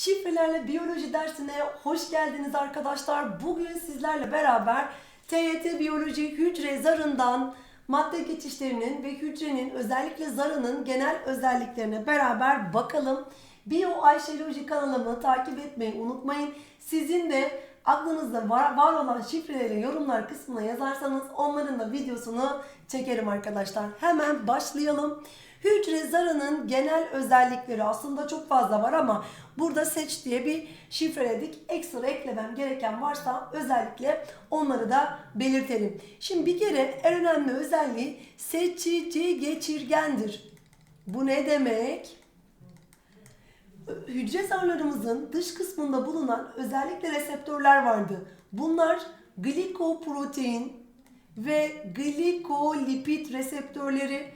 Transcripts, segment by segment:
Şifrelerle biyoloji dersine hoş geldiniz arkadaşlar. Bugün sizlerle beraber TYT Biyoloji hücre zarından madde geçişlerinin ve hücrenin özellikle zarının genel özelliklerine beraber bakalım. Bio Ayşeoloji kanalımı takip etmeyi unutmayın. Sizin de aklınızda var, var olan şifreleri yorumlar kısmına yazarsanız onların da videosunu çekerim arkadaşlar. Hemen başlayalım. Hücre zarının genel özellikleri aslında çok fazla var ama burada seç diye bir şifreledik. Ekstra eklemem gereken varsa özellikle onları da belirtelim. Şimdi bir kere en önemli özelliği seçici geçirgendir. Bu ne demek? hücre zarlarımızın dış kısmında bulunan özellikle reseptörler vardı. Bunlar glikoprotein ve glikolipid reseptörleri.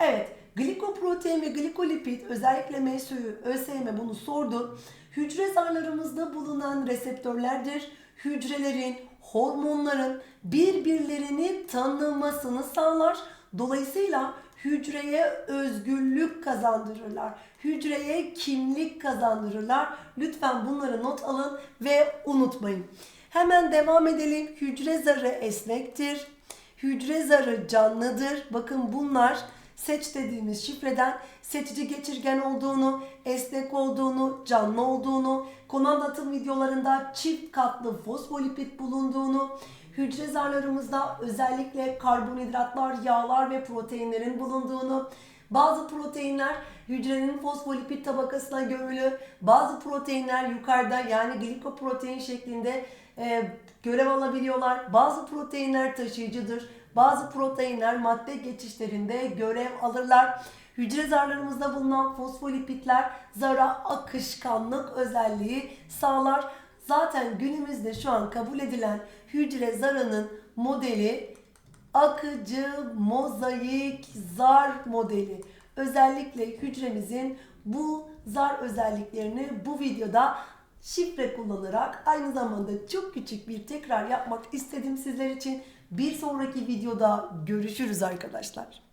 Evet, glikoprotein ve glikolipid özellikle MSÜ, ÖSYM bunu sordu. Hücre zarlarımızda bulunan reseptörlerdir. Hücrelerin, hormonların birbirlerini tanımasını sağlar. Dolayısıyla hücreye özgürlük kazandırırlar. Hücreye kimlik kazandırırlar. Lütfen bunları not alın ve unutmayın. Hemen devam edelim. Hücre zarı esnektir. Hücre zarı canlıdır. Bakın bunlar seç dediğimiz şifreden seçici geçirgen olduğunu, esnek olduğunu, canlı olduğunu, konu anlatım videolarında çift katlı fosfolipid bulunduğunu, hücre zarlarımızda özellikle karbonhidratlar, yağlar ve proteinlerin bulunduğunu, bazı proteinler hücrenin fosfolipid tabakasına gömülü, bazı proteinler yukarıda yani glikoprotein şeklinde e, görev alabiliyorlar. Bazı proteinler taşıyıcıdır. Bazı proteinler madde geçişlerinde görev alırlar. Hücre zarlarımızda bulunan fosfolipidler zara akışkanlık özelliği sağlar. Zaten günümüzde şu an kabul edilen hücre zarının modeli akıcı mozaik zar modeli. Özellikle hücremizin bu zar özelliklerini bu videoda şifre kullanarak aynı zamanda çok küçük bir tekrar yapmak istedim sizler için. Bir sonraki videoda görüşürüz arkadaşlar.